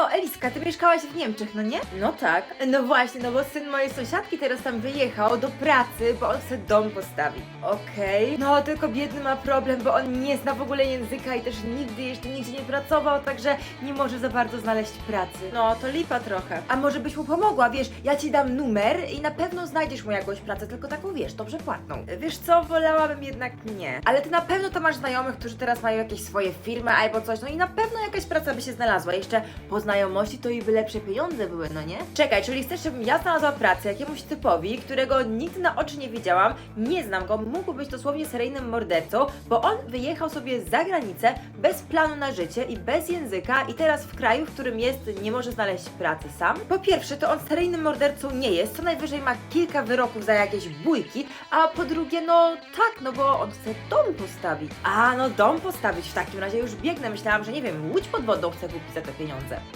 O, Eliska, ty mieszkałaś w Niemczech, no nie? No tak. No właśnie, no bo syn mojej sąsiadki teraz tam wyjechał do pracy, bo on chce dom postawić. Okej. No tylko biedny ma problem, bo on nie zna w ogóle języka i też nigdy jeszcze nigdzie nie pracował, także nie może za bardzo znaleźć pracy. No, to lipa trochę. A może byś mu pomogła, wiesz, ja ci dam numer i na pewno znajdziesz mu jakąś pracę, tylko taką, wiesz, dobrze płatną. Wiesz co, wolałabym jednak nie. Ale ty na pewno to masz znajomych, którzy teraz mają jakieś swoje firmy albo coś, no i na pewno jakaś praca by się znalazła. Jeszcze po znajomości to i by lepsze pieniądze były, no nie? Czekaj, czyli chcesz, żebym ja znalazła pracę jakiemuś typowi, którego nigdy na oczy nie widziałam, nie znam go, mógł być dosłownie seryjnym mordercą, bo on wyjechał sobie za granicę bez planu na życie i bez języka i teraz w kraju, w którym jest, nie może znaleźć pracy sam. Po pierwsze, to on seryjnym mordercą nie jest, co najwyżej ma kilka wyroków za jakieś bójki, a po drugie, no tak, no bo on chce dom postawić. A, no dom postawić, w takim razie już biegnę, myślałam, że nie wiem, łódź pod wodą chce kupić za te pieniądze.